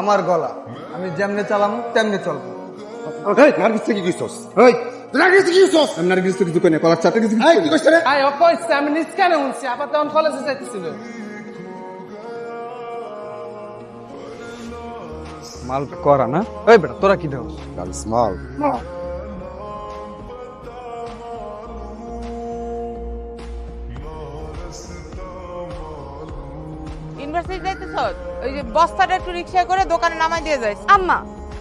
আমার গলা। আমি যেমনে চালাম তেমনে চলবো। এই নার্গিস থেকে কি এই। নার্গিস থেকে কি কইছস? আমি নার্গিস থেকে কিছু কলার চাতে কিছু এই কি কইছস রে? আই আমি নিজ কেন শুনছি আবার তখন কলেজে যাইতেছিল। মালটা করা না? ওই বেটা তোরা কি দেও মাল। ইউনিভার্সিটি ওই যে বস্তাটা একটু রিক্সায় করে দোকানে নামাই দিয়ে যাইস। আম্মা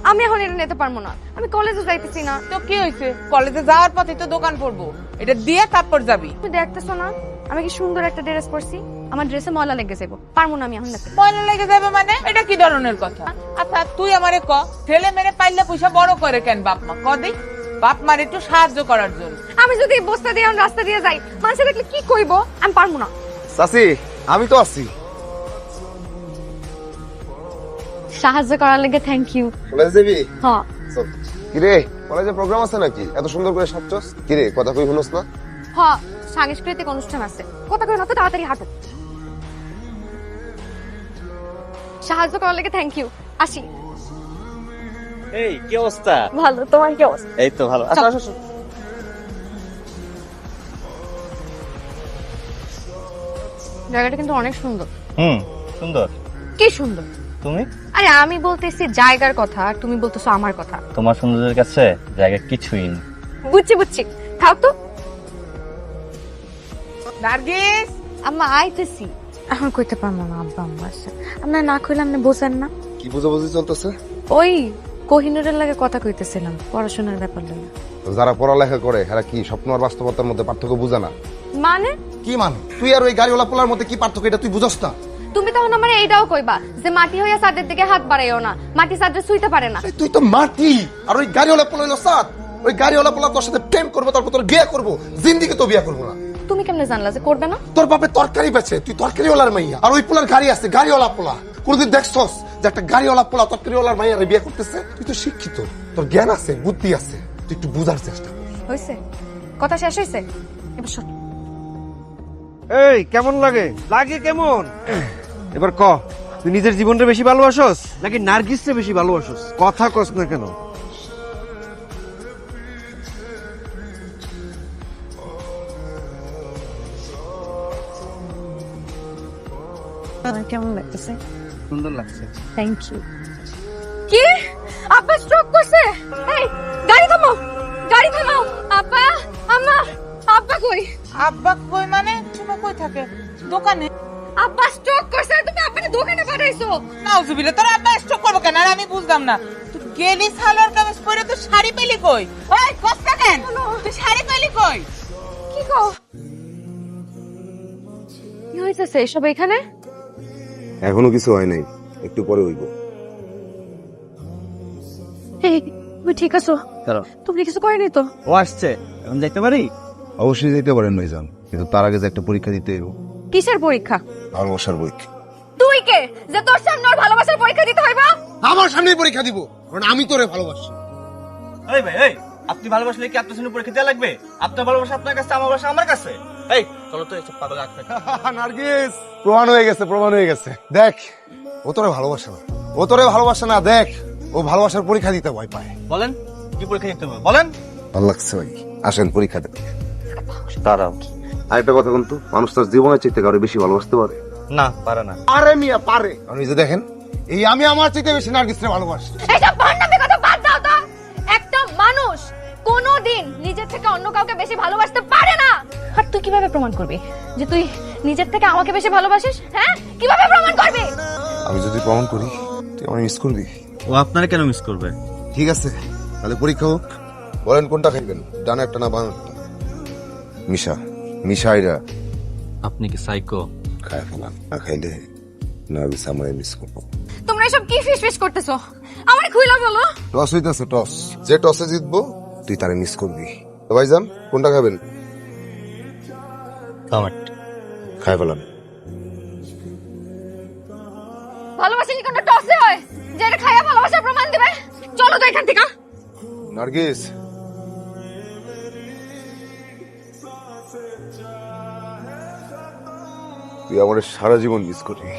আমি এখন এটা নিতে পারব না। আমি কলেজে যাইতেছি না। তো কি হয়েছে? কলেজে যাওয়ার পথে তো দোকান পড়ব। এটা দিয়ে তারপর যাবি। তুমি দেখতেছো না? আমি কি সুন্দর একটা ড্রেস পরছি? আমার ড্রেসে ময়লা লেগে যাব পারব না আমি এখন নিতে লেগে যাবে মানে? এটা কি ধরনের কথা? আচ্ছা তুই আমারে ক ছেলে মেরে পাইলে পয়সা বড় করে কেন বাপ মা? ক দেই বাপ মার একটু সাহায্য করার জন্য। আমি যদি এই বস্তা দিয়ে এখন রাস্তা দিয়ে যাই মানুষে দেখলে কি কইব? আমি পারব না। সাসি আমি তো আছি। সাহায্য করার লেগে থ্যাংক ইউ কলেজ যাবি হ্যাঁ। কিরে কলেজে প্রোগ্রাম আছে নাকি? এত সুন্দর করে সাজছস? কিরে কথা কই শুনস না? হ্যাঁ সাংস্কৃতিক অনুষ্ঠান আছে। কথা কই না তো তাড়াতাড়ি হাঁটো। সাহায্য করার লেগে থ্যাংক ইউ আসি। এই কি অবস্থা? ভালো তোমার কি অবস্থা? এই তো ভালো। আসো আসো। জায়গাটা কিন্তু অনেক সুন্দর। হুম সুন্দর। কি সুন্দর? তুমি? আরে আমি বলতেছি জায়গার কথা আর তুমি বলতেছো আমার কথা। তোমার সৌন্দর্যের কাছে জায়গা কিছুই না বুঝছি বুঝছি। খাও তো। নার্গিস! আম্মা আইতেছি। এখন কইতে পারব না আব্বা আম্মা আছে। আপনার না কইলে আপনি বোঝেন না। কি বুঝাবুঝি চলতেছে? ওই কোহিনুরের লাগে কথা কইতেছিলাম পড়াশোনার ব্যাপার লাগে যারা পড়ালেখা করে এরা কি স্বপ্ন আর বাস্তবতার মধ্যে পার্থক্য বুঝে না? মানে? কি মানে? তুই আর ওই গাড়িওয়ালা পোলার মধ্যে কি পার্থক্য এটা তুই বুঝস না। তুমি তখন আমার এইটাও কইবা যে মাটি হইয়া সাদের দিকে হাত বাড়াইও না মাটি সাদে শুইতে পারে না। তুই তো মাটি আর ওই গাড়িওয়ালা পোলা হইল সাত ওই গাড়িওয়ালা পোলা তোর সাথে প্রেম করব তারপর তোর বিয়ে করব জিন্দিকে তো বিয়ে করব না। তুমি কেমনে জানলা যে করবে না? তোর বাপে তরকারি বেচে তুই তরকারিওয়ালার মাইয়া। আর ওই পোলার গাড়ি আছে গাড়িওয়ালা পোলা। কোনদিন দেখছস যে একটা গাড়িওয়ালা পোলা তরকারিওয়ালার মাইয়া বিয়ে করতেছে? তুই তো শিক্ষিত তোর জ্ঞান আছে বুদ্ধি আছে তুই একটু বুঝার চেষ্টা কর। হইছে। কথা শেষ হইছে? এবার শোন। এই কেমন লাগে? লাগে কেমন? এবার ক তুই নিজের জীবনটা বেশি ভালোবাসস? নাকি নার্গিসকে বেশি ভালোবাসস? কথা কস না কেন? কেমন লাগতেছে? সুন্দর লাগছে। থ্যাংক ইউ কি? আপা স্ট্রোক করছে? এই গাড়ি থামাও গাড়ি থামাও। আপা আম্মা আপা কই? আব্বা কই মানে? তুমি কই থাকে? দোকানে? আব্বা স্ট্রোক করছে তুমি আব্বাকে দোকানে পাঠাইছো। নাউজুবিল্লাহ তোর আব্বা করব কেন? আর আমি বুঝলাম না। তুই গেলি সালোয়ার কামিজ পরে তো শাড়ি পেলি কই? ওই কষ্ট কেন? তুই শাড়ি পেলি কই? কি গো? কি হইতেছে এসব এখানে? এখনও কিছু হয় নাই একটু পরে হইব। এই তুমি ঠিক আছো? চলো। তুমি কিছু করেনি তো? ও আসছে এখন যাইতে পারি? অবশ্যই যেতে পারেন ভাইজান কিন্তু তার আগে যে একটা পরীক্ষা দিতে হইব। কিসের পরীক্ষা? ভালোবাসার বই। তুই কে? যে তোর সামনে ওর ভালোবাসার পরীক্ষা দিতে হইবা আমার সামনেই পরীক্ষা দিব কারণ আমি তোরে ভালোবাসি। এই ভাই এই আপনি ভালোবাসলে কি আপনার সামনে পরীক্ষা দেওয়া লাগবে? আপনার ভালোবাসা আপনার কাছে আমার ভালোবাসা আমার কাছে? এই চলো তো এইসব পাগল আঁকবে নার্গিস প্রমাণ হয়ে গেছে প্রমাণ হয়ে গেছে। দেখ ও তোরে ভালোবাসে না। ও তোরে ভালোবাসে না দেখ ও ভালোবাসার পরীক্ষা দিতে ভয় পায়। বলেন কি পরীক্ষা দিতে হবে? বলেন। ভালো লাগছে ভাই আসেন পরীক্ষা দেন দাঁড়াও। আরেকটা কথা কিন্তু মানুষ তার জীবনের চাইতে কারও বেশি ভালোবাসতে পারে? না পারে না। পারে মিয়া পারে। আপনি যে দেখেন এই আমি আমার চাইতে বেশি নার্গিসরে ভালোবাসি। এইসব ভণ্ডামি কথা বাদ দাও তো। একটা মানুষ কোনোদিন নিজের থেকে অন্য কাউকে বেশি ভালোবাসতে পারে না। আর তুই কীভাবে প্রমাণ করবি যে তুই নিজের থেকে আমাকে বেশি ভালোবাসিস? হ্যাঁ? কীভাবে প্রমাণ করবি? আমি যদি প্রমাণ করি তুই আমার মিস করবি? ও আপনারা কেন মিস করবে? ঠিক আছে তাহলে পরীক্ষা হোক বলেন কোনটা খাইবেন? ডান একটা না বাম? একটা মিশা। মিশাইরা আপনি কি সাইকো খায় ফেলাম। না খাইলে নার্গিস আমার মিস করব। তোমরা এসব কি ফিস ফিস করতেছো? আমার খুইলা বলো টস হইতেছে টস। যে টসে জিতবো তুই তারে মিস করবি। তো ভাইজান কোনটা খাবেন? টমেট খাই ফেলাম। ভালোবাসা কি কোনো টসে হয়? যে এটা খাইয়া ভালোবাসার প্রমাণ দিবে? চলো তো এখান থেকে। নার্গিস। তুই আমার সারা জীবন মিস করবি